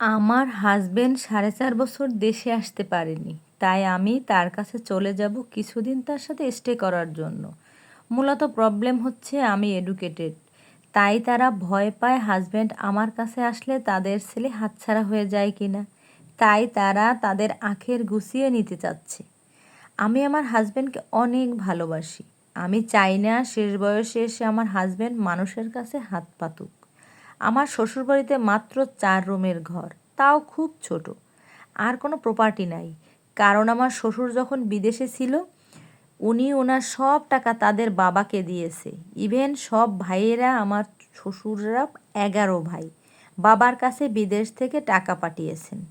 আমার হাজবেন্ড সাড়ে চার বছর দেশে আসতে পারেনি, তাই আমি তার কাছে চলে যাব কিছুদিন তার সাথে স্টে করার জন্য। মূলত প্রবলেম হচ্ছে আমি এডুকেটেড তাই তারা ভয় পায় হাজব্যান্ড আমার কাছে আসলে তাদের ছেলে হাতছাড়া হয়ে যায় কিনা, তাই তারা তাদের আখের গুছিয়ে নিতে চাচ্ছে। আমি আমার হাজব্যান্ডকে অনেক ভালোবাসি, আমি চাই না শেষ বয়সে এসে আমার হাজব্যান্ড মানুষের কাছে হাত পাতুক। আমার শ্বশুরবাড়িতে মাত্র চার রুমের ঘর, তাও খুব ছোট। আর কোনো প্রপার্টি নাই। কারণ আমার শ্বশুর যখন বিদেশে ছিল, উনি ওনার সব টাকা তাদের বাবাকে দিয়েছে। ইভেন সব ভাইয়েরা আমার শ্বশুররা এগারো ভাই। বাবার কাছে বিদেশ থেকে টাকা পাঠিয়েছেন।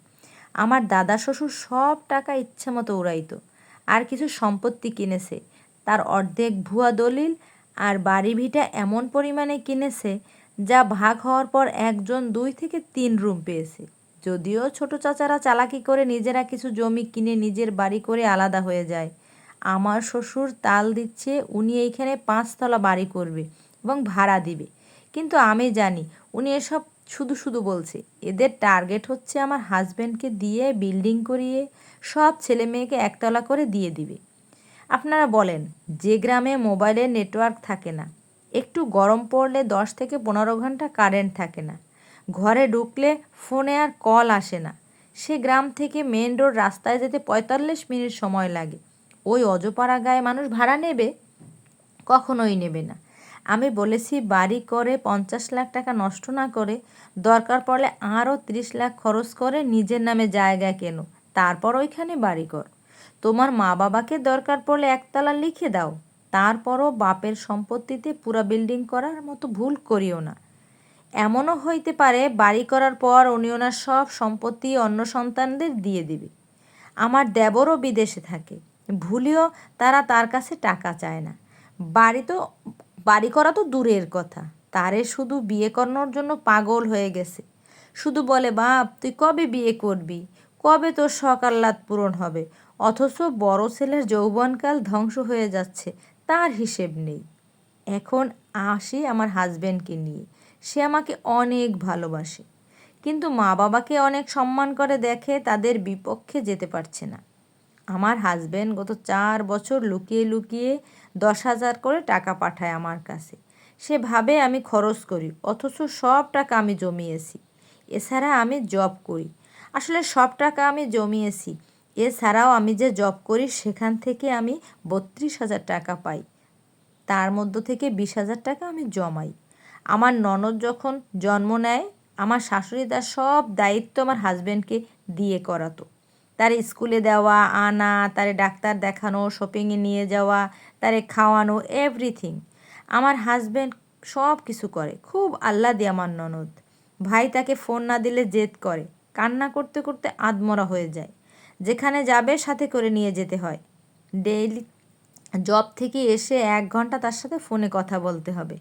আমার দাদা শ্বশুর সব টাকা ইচ্ছা মতো উড়াইতো। আর কিছু সম্পত্তি কিনেছে। তার অর্ধেক ভুয়া দলিল আর বাড়ি ভিটা এমন পরিমাণে কিনেছে যা ভাগ হওয়ার পর একজন দুই থেকে তিন রুম পেয়েছে। যদিও ছোট চাচারা চালাকি করে নিজেরা কিছু জমি কিনে নিজের বাড়ি করে আলাদা হয়ে যায়। আমার শ্বশুর তাল দিচ্ছে, উনি এইখানে পাঁচতলা বাড়ি করবে এবং ভাড়া দিবে। কিন্তু আমি জানি, উনি এসব শুধু শুধু বলছে। এদের টার্গেট হচ্ছে আমার হাজব্যান্ডকে দিয়ে বিল্ডিং করিয়ে সব ছেলে মেয়েকে একতলা করে দিয়ে দিবে। আপনারা বলেন, যে গ্রামে মোবাইলের নেটওয়ার্ক থাকে না একটু গরম পড়লে দশ থেকে পনেরো ঘণ্টা কারেন্ট থাকে না। ঘরে ঢুকলে ফোনে আর কল আসে না। সে গ্রাম থেকে মেন রোড রাস্তায় যেতে পঁয়তাল্লিশ মিনিট সময় লাগে। ওই অজপাড়া গায়ে মানুষ ভাড়া নেবে? কখনোই নেবে না। আমি বলেছি, বাড়ি করে পঞ্চাশ লাখ টাকা নষ্ট না করে দরকার পড়লে আরও ত্রিশ লাখ খরচ করে নিজের নামে জায়গা কেনো। তারপর ওইখানে বাড়ি কর। তোমার মা বাবাকে দরকার পড়লে একতলা লিখে দাও। তারপরও বাপের সম্পত্তিতে পুরা বিল্ডিং করার মতো ভুল করিও না। এমনও হইতে পারে, বাড়ি করার পর উনি ওনার সব সম্পত্তি অন্য সন্তানদের দিয়ে দিবে। আমার দেবরও বিদেশে থাকে। ভুলেও তারা তার কাছে টাকা চায় না। বাড়ি তো, বাড়ি করা তো দূরের কথা। তারে শুধু বিয়ে করানোর জন্য পাগল হয়ে গেছে। শুধু বলে, বাপ, তুই কবে বিয়ে করবি? কবে তোর সকাল্লাত পূরণ হবে? অথচ বড় ছেলের যৌবনকাল ধ্বংস হয়ে যাচ্ছে। তার হিসেব নেই। এখন আসি আমার হাজব্যান্ডকে নিয়ে। সে আমাকে অনেক ভালোবাসে। কিন্তু মা বাবাকে অনেক সম্মান করে দেখে তাদের বিপক্ষে যেতে পারছে না। আমার হাজব্যান্ড গত চার বছর লুকিয়ে লুকিয়ে দশ হাজার করে টাকা পাঠায় আমার কাছে। সে ভাবে আমি খরচ করি, অথচ সব টাকা আমি জমিয়েছি। এছাড়া আমি জব করি। আসলে সব টাকা আমি জমিয়েছি। এছাড়াও আমি যে জব করি, সেখান থেকে আমি বত্রিশ হাজার টাকা পাই। তার মধ্য থেকে বিশ হাজার টাকা আমি জমাই। আমার ননদ যখন জন্ম নেয়, আমার শাশুড়ি তার সব দায়িত্ব আমার হাজব্যান্ডকে দিয়ে করাতো। তার স্কুলে দেওয়া, আনা, তারে ডাক্তার দেখানো শপিংয়ে নিয়ে যাওয়া, তারে খাওয়ানো এভরিথিং আমার হাজব্যান্ড সব কিছু করে। খুব আহ্লাদি আমার ননদ। ভাই তাকে ফোন না দিলে জেদ করে। কান্না করতে করতে আদমরা হয়ে যায়। যেখানে যাবে সাথে করে নিয়ে যেতে হয়। ডেইলি জব থেকে এসে এক ঘণ্টা তার সাথে ফোনে কথা বলতে হবে।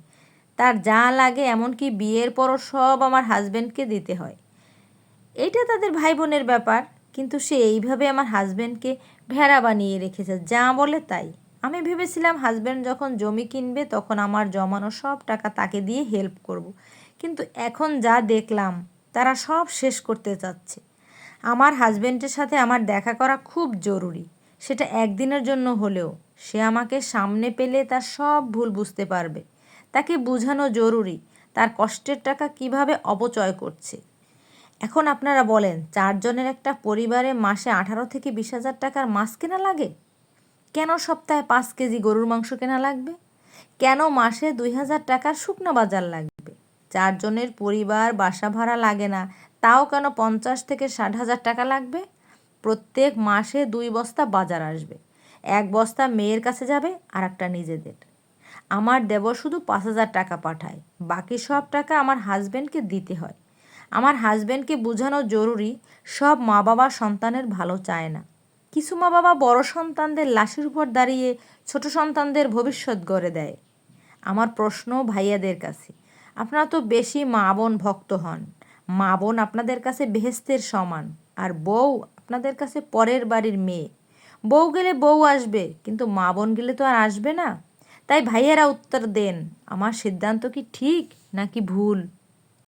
তার যা লাগে এমনকি বিয়ের পরও সব আমার হাজব্যান্ডকে দিতে হয়। এটা তাদের ভাই বোনের ব্যাপার, কিন্তু সে এইভাবে আমার হাজব্যান্ডকে ভেড়া বানিয়ে রেখেছে, যা বলে তাই। আমি ভেবেছিলাম হাজব্যান্ড যখন জমি কিনবে তখন আমার জমানো সব টাকা তাকে দিয়ে হেল্প করব। কিন্তু এখন যা দেখলাম, তারা সব শেষ করতে চাচ্ছে। আমার হাজব্যান্ডের সাথে আমার দেখা করা খুব জরুরি। সেটা একদিনের জন্য হলেও সে আমাকে সামনে পেলে তার সব ভুল বুঝতে পারবে। তাকে বোঝানো জরুরি, তার কষ্টের টাকা কীভাবে অপচয় করছে। এখন আপনারা বলেন, চারজনের একটা পরিবারে মাসে আঠারো থেকে বিশ হাজার টাকার মাছ কেনা লাগে? কেন সপ্তাহে পাঁচ কেজি গরুর মাংস কেনা লাগবে? কেন মাসে দুই হাজার টাকার শুকনো বাজার লাগবে? চারজনের পরিবার বাসা ভাড়া লাগে না তাও কেন পঞ্চাশ থেকে ষাট হাজার টাকা লাগবে? প্রত্যেক মাসে দুই বস্তা বাজার আসবে। এক বস্তা মেয়ের কাছে যাবে আর একটা নিজেদের। আমার দেবর শুধু পাঁচ হাজার টাকা পাঠায়। বাকি সব টাকা আমার হাজব্যান্ডকে দিতে হয়। আমার হাজব্যান্ডকে বোঝানো জরুরি, সব মা বাবা সন্তানের ভালো চায় না। কিছু মা বাবা বড় সন্তানদের লাশের উপর দাঁড়িয়ে ছোট সন্তানদের ভবিষ্যৎ গড়ে দেয়। আমার প্রশ্ন ভাইয়াদের কাছে। আপনারা তো বেশি মা বোন ভক্ত হন। মা বোন আপনাদের কাছে বেহেস্তের সমান, আর বউ আপনাদের কাছে পরের বাড়ির মেয়ে। বউ গেলে বউ আসবে, কিন্তু মা বোন গেলে তো আর আসবে না। তাই ভাইয়েরা উত্তর দেন, আমার সিদ্ধান্ত কি ঠিক নাকি ভুল?